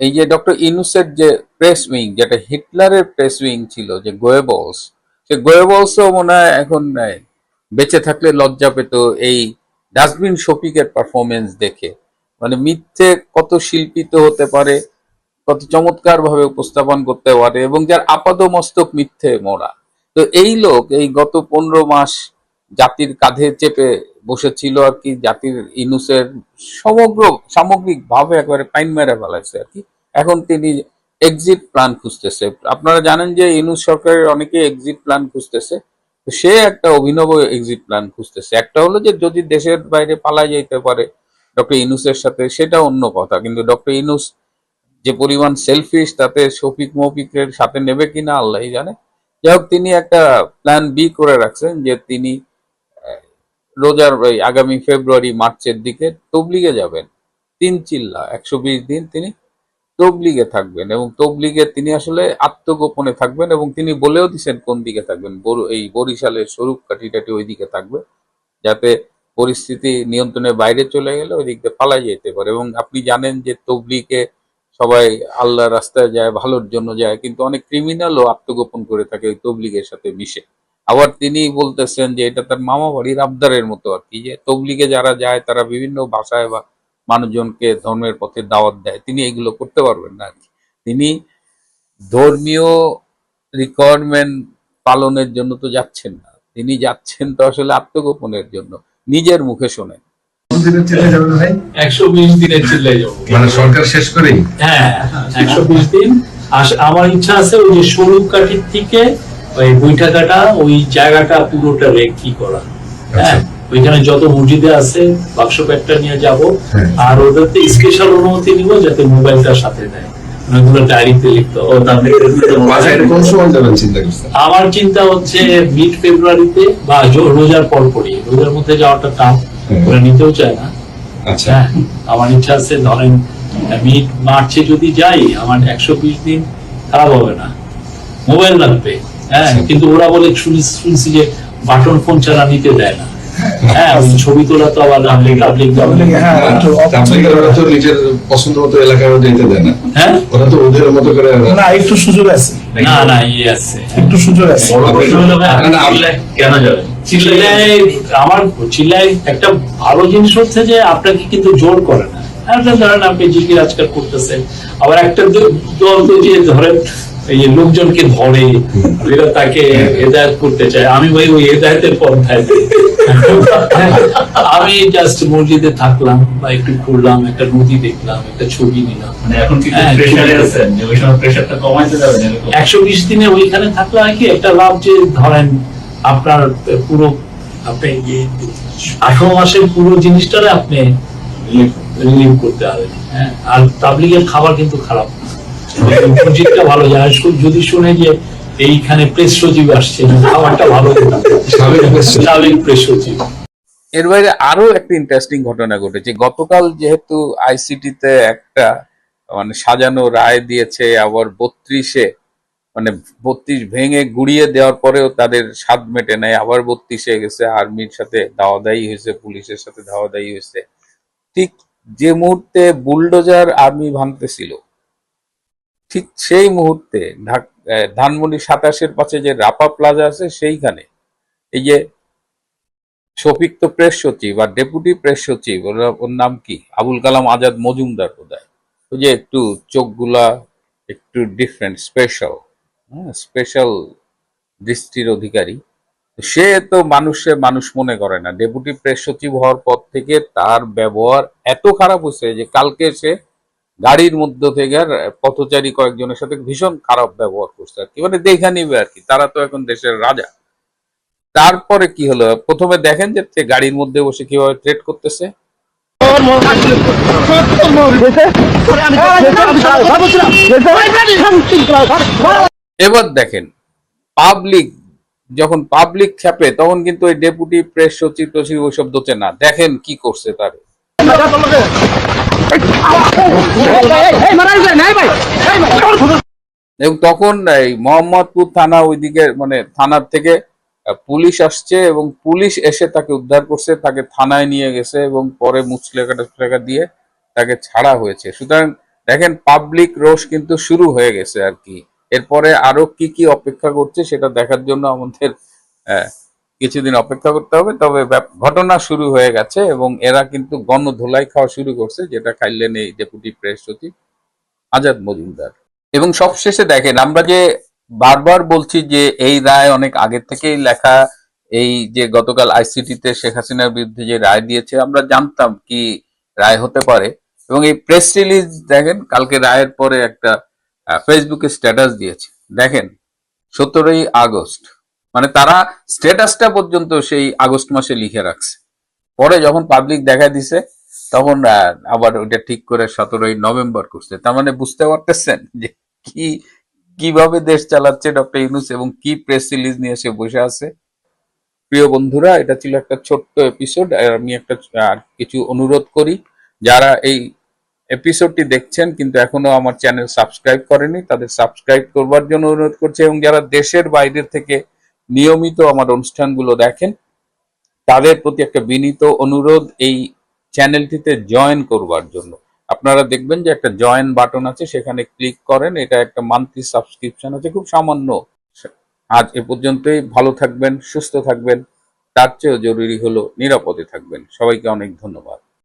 এই যে ডক্টর ইনুসের যে প্রেস উইং যেটা হিটলারের প্রেস উইং ছিল, যে গোয়েবলস সে গোয়েবলসও মনে হয় এখন বেঁচে থাকলে লজ্জা পেত এই ডাস্টবিন শফিকের পারফরমেন্স দেখে। মানে মিথ্যে কত শিল্পিত হতে পারে, কত চমৎকার ভাবে উপস্থাপন করতে পারে, এবং যার আপাদ মস্তক মিথ্যে মোড়া। তো এই লোক এই গত পনেরো মাস জাতির কাঁধে চেপে বসেছিল আর কি, জাতির ইনুসের সমগ্র সামগ্রিক ভাবে একেবারে পাইন মেরে ফেলাইছে আর কি। এখন তিনি এক্সিট প্ল্যান খুঁজতেছে। আপনারা জানেন যে ইনুস সরকারের অনেকে এক্সিট প্ল্যান খুঁজতেছে। তো সে একটা অভিনব এক্সিট প্ল্যান খুঁজতেছে। একটা হলো যে যদি দেশের বাইরে পালা যেতে পারে ডক্টর ইনুসের সাথে, সেটা অন্য কথা। কিন্তু ডক্টর ইনুস যে পরিমাণ সেলফিশ তাতে শফিক মফিকের সাথে নেবে কিনা আল্লাহ জানে। যাই তিনি একটা প্ল্যান বি করে রাখছেন যে তিনি রোজার আগামী ফেব্রুয়ারি, মার্চের দিকে তবলিগে যাবেন। তিন চিল্লা, একশো বিশ দিন তিনি তবলিগে থাকবেন এবং তবলিগে তিনি আসলে আত্মগোপনে থাকবেন এবং তিনি বলেও দিছেন কোন দিকে থাকবেন। এই বরিশালের স্বরূপ কাঠি টাটি ওই দিকে থাকবে যাতে পরিস্থিতি নিয়ন্ত্রণের বাইরে চলে গেলে ওই দিক দিয়ে পালাই যেতে পারে এবং আপনি জানেন যে তবলিগে সবাই আল্লাহ রাস্তায় যায়, ভালোর জন্য যায়, কিন্তু অনেক ক্রিমিনালও আত্মগোপন করে থাকে ওই তবলিগের সাথে মিশে। আবার তিনি বলতেছেন যে এটা তার মামা বাড়ির আবদারের মতো আর কি যে তবলিগে যারা যায় তারা বিভিন্ন ভাষায় বা মানুষজনকে ধর্মের পথে দাওয়াত দেয়। তিনি এগুলো করতে পারবেন না আর কি। তিনি ধর্মীয় রিকোয়ারমেন্ট পালনের জন্য তো যাচ্ছেন না। তিনি যাচ্ছেন তো আসলে আত্মগোপনের জন্য। নিজের মুখে শোনেন। দিনের মানে সরকার শেষ করেই? হ্যাঁ একশো বিশ দিন। আমার ইচ্ছা আছে ওই যে স্বরূপ কাঠির থেকে ওই বৈঠা কাটা ওই জায়গাটা পুরোটা রেকি করা। হ্যাঁ? ওইখানে যত মসজিদে আছে বাক্স প্যাকটা নিয়ে যাব হ্যাঁ। আর ওদেরতে স্পেশাল অনুমতি নিব যাতে মোবাইলটা সাথে দেয় ওগুলো ডায়েরিতে লিখতে ও করছেন? আমার চিন্তা হচ্ছে মিড ফেব্রুয়ারিতে বা রোজার পর পরই। রোজার মধ্যে যাওয়াটা টাফ হুম। করে নিতেও চায় না। আচ্ছা। হ্যাঁ আমার ইচ্ছা আছে ধরেন মিড মার্চে যদি যাই আমার একশো বিশ দিন খারাপ হবে না। মোবাইল লাগবে। হ্যাঁ। কিন্তু ওরা বলে শুনছি যে বাটন ফোন ছাড়া নিতে দেয় না। হ্যাঁ ছবি তোলা তো আবার পাবলিক হ্যাঁ, একটু তাবলিগের ওরা তো নিজের পছন্দ মতো এলাকায় যেতে দেয় না। হ্যাঁ? ওরা তো ওদের মতো করে না একটু সুযোগ আছে। না না ইয়ে আছে। একটু সুযোগ আছে। বড় প্রশ্ন হলো ভাই, না, না, চিল্লায় কেন যাবে চিল্লায় আমার চিল্লায় একটা ভালো জিনিস হচ্ছে যে আপনাকে কিন্তু জোর করে না। ধরেন আপনি জিকির আজকাল করতেছেন। আবার একটা দল তো যে ধরেন এই লোকজনকে ধরে এরা তাকে হেদায়ত করতে চায়। আমি ভাই ওই হেদায়তের পন্থায় নেই। আমি জাস্ট মসজিদে থাকলাম বা একটু ঘুরলাম একটা নদী দেখলাম একটা ছবি নিলাম। মানে হ্যাঁ, একশো বিশ দিনে ওইখানে থাকলে হয় কি একটা লাভ যে ধরেন আপনার পুরো আপনি আঠারো মাসের পুরো জিনিসটারে আপনি রিলিভ করতে হবে। হ্যাঁ আর তাবলিগের খাবার কিন্তু খারাপ না। ভালো যায়। আর যদি শুনে যে এইখানে প্রেস সচিব আসছে খাবারটা ভালো। সাবেক প্রেস সচিব। এর বাইরে আরও একটা ইন্টারেস্টিং ঘটনা ঘটেছে। গতকাল যেহেতু আইসিটিতে একটা মানে সাজানো রায় দিয়েছে আবার বত্রিশে মানে বত্রিশ ভেঙে গুড়িয়ে দেওয়ার পরেও তাদের স্বাদ মেটে নেয় আবার বত্রিশে গেছে আর্মির সাথে দাওয়াদাই হয়েছে পুলিশের সাথে দাওয়াদাই হয়েছে। ঠিক যে মুহূর্তে বুলডোজার আর্মি ভাঙতেছিল ঠিক সেই মুহূর্তে ধানমন্ডি সাতাশের পাশে যে রাপা প্লাজা আছে সেইখানে এই যে শফিক তো প্রেস সচিব আর ডেপুটি প্রেস সচিব, ওর নাম কি? আবুল কালাম আজাদ মজুমদার বোধহয়। ওই যে একটু চোখগুলা একটু ডিফারেন্ট স্পেশাল হ্যাঁ স্পেশাল দৃষ্টির অধিকারী। সে তো মানুষে মানুষ মনে করে না। ডেপুটি প্রেস সচিব হওয়ার পর থেকে তার ব্যবহার এত খারাপ হয়েছে যে কালকে সে গাড়ির মধ্য থেকে আর পথচারী কয়েকজনের সাথে ভীষণ খারাপ ব্যবহার করছে আর কি। মানে দেখা নিবে আর কি। তারা তো এখন দেশের রাজা। তারপরে কি হলো? প্রথমে দেখেন যে গাড়ির মধ্যে বসে কীভাবে ট্রেড করতেছে। এবার দেখেন পাবলিক যখন পাবলিক খেপে, তখন কিন্তু ওই ডেপুটি প্রেস সচিব টচিব ওইসব দোচে না। দেখেন কি করছে তার। তখন এই মোহাম্মদপুর থানা ওইদিকে মানে থানার থেকে পুলিশ আসছে এবং পুলিশ এসে তাকে উদ্ধার করছে, তাকে থানায় নিয়ে গেছে এবং পরে মুচলেখা দিয়ে তাকে ছাড়া হয়েছে। সুতরাং দেখেন পাবলিক রোষ কিন্তু শুরু হয়ে গেছে আর কি। এরপরে আরও কি কি অপেক্ষা করছে, সেটা দেখার জন্য আমাদের কিছুদিন অপেক্ষা করতে হবে, তবে ঘটনা শুরু হয়ে গেছে এবং এরা কিন্তু গণধোলাই খাওয়া শুরু করছে, যেটা খাইলেন এই ডেপুটি প্রেস সচিব আজাদ মজুমদার। এবং সবশেষে দেখেন, আমরা যে বারবার বলছি যে এই রায় অনেক আগের থেকেই লেখা, এই যে গতকাল আইসিটিতে শেখ হাসিনার বিরুদ্ধে যে রায় দিয়েছে, আমরা জানতাম কি রায় হতে পারে। এবং এই প্রেস রিলিজ দেখেন, কালকে রায়ের পরে একটা ফেসবুকে স্ট্যাটাস দিয়েছে। দেখেন, সতেরোই আগস্ট মানে তারা স্টেটাসটা পর্যন্ত সেই আগস্ট মাসে লিখে রাখছে। পরে যখন পাবলিক দেখা দিছে, তখন আবার ওইটা ঠিক করে সতেরোই নভেম্বর করছে। তার মানে বুঝতে পারতেছেন যে কি, কীভাবে দেশ চালাচ্ছে ডক্টর ইউনুস এবং কি প্রেস রিলিজ নিয়ে সে বসে আছে। প্রিয় বন্ধুরা, এটা ছিল একটা ছোট্ট এপিসোড আমি একটা কিছু অনুরোধ করি। যারা এই এপিসোডটি দেখছেন কিন্তু এখনও আমার চ্যানেল সাবস্ক্রাইব করেনি, তাদের সাবস্ক্রাইব করবার জন্য অনুরোধ করছি এবং যারা দেশের বাইরে থেকে নিয়মিত আমার অনুষ্ঠানগুলো দেখেন। তাদের প্রতি একটা বিনীত অনুরোধ এই চ্যানেলটিতে জয়েন করবার জন্য। আপনারা দেখবেন যে একটা জয়েন বাটন আছে, সেখানে ক্লিক করেন। এটা একটা মান্থলি সাবস্ক্রিপশন আছে, খুব সামান্য। আজ এ পর্যন্তই, ভালো থাকবেন, সুস্থ থাকবেন। তার চেয়েও জরুরি হলো নিরাপদে থাকবেন। সবাইকে অনেক ধন্যবাদ।